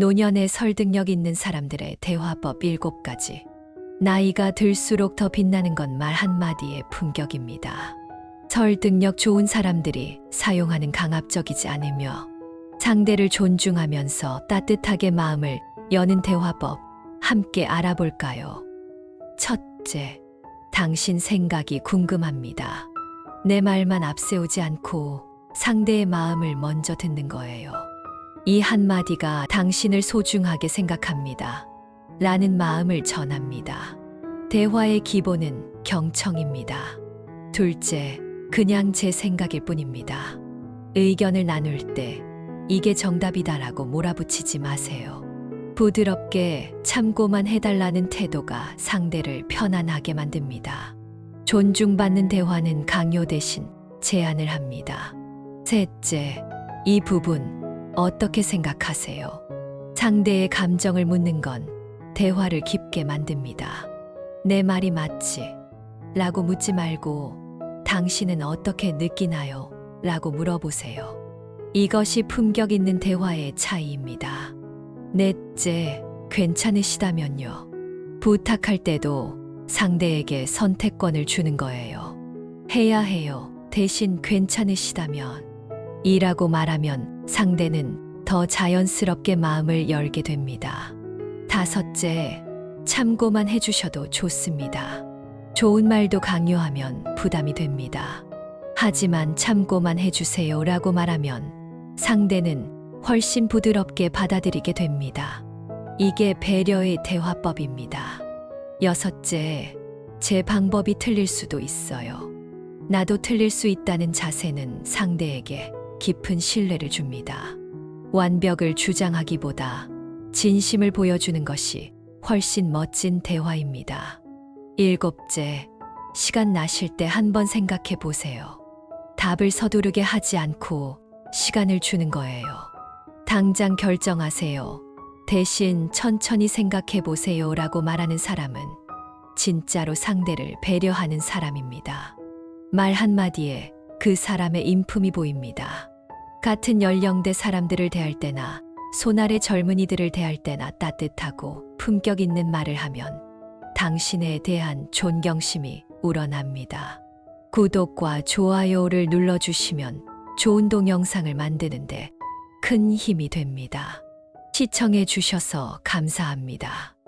노년의 설득력 있는 사람들의 대화법 7가지. 나이가 들수록 더 빛나는 건 말 한마디의 품격입니다. 설득력 좋은 사람들이 사용하는 강압적이지 않으며 상대를 존중하면서 따뜻하게 마음을 여는 대화법 함께 알아볼까요? 첫째, 당신 생각이 궁금합니다. 내 말만 앞세우지 않고 상대의 마음을 먼저 듣는 거예요. 이 한마디가 당신을 소중하게 생각합니다. 라는 마음을 전합니다. 대화의 기본은 경청입니다. 둘째, 그냥 제 생각일 뿐입니다. 의견을 나눌 때 이게 정답이다라고 몰아붙이지 마세요. 부드럽게 참고만 해달라는 태도가 상대를 편안하게 만듭니다. 존중받는 대화는 강요 대신 제안을 합니다. 셋째, 이 부분 어떻게 생각하세요? 상대의 감정을 묻는 건 대화를 깊게 만듭니다. 내 말이 맞지? 라고 묻지 말고 당신은 어떻게 느끼나요? 라고 물어보세요. 이것이 품격 있는 대화의 차이입니다. 넷째, 괜찮으시다면요. 부탁할 때도 상대에게 선택권을 주는 거예요. 해야 해요. 대신 괜찮으시다면. 이라고 말하면 상대는 더 자연스럽게 마음을 열게 됩니다. 다섯째, 참고만 해주셔도 좋습니다. 좋은 말도 강요하면 부담이 됩니다. 하지만 참고만 해주세요 라고 말하면 상대는 훨씬 부드럽게 받아들이게 됩니다. 이게 배려의 대화법입니다. 여섯째, 제 방법이 틀릴 수도 있어요. 나도 틀릴 수 있다는 자세는 상대에게 깊은 신뢰를 줍니다. 완벽을 주장하기보다 진심을 보여주는 것이 훨씬 멋진 대화입니다. 일곱째, 시간 나실 때 한 번 생각해 보세요. 답을 서두르게 하지 않고 시간을 주는 거예요. 당장 결정하세요. 대신 천천히 생각해 보세요 라고 말하는 사람은 진짜로 상대를 배려하는 사람입니다. 말 한마디에 그 사람의 인품이 보입니다. 같은 연령대 사람들을 대할 때나 손아래 젊은이들을 대할 때나 따뜻하고 품격 있는 말을 하면 당신에 대한 존경심이 우러납니다. 구독과 좋아요를 눌러주시면 좋은 동영상을 만드는데 큰 힘이 됩니다. 시청해 주셔서 감사합니다.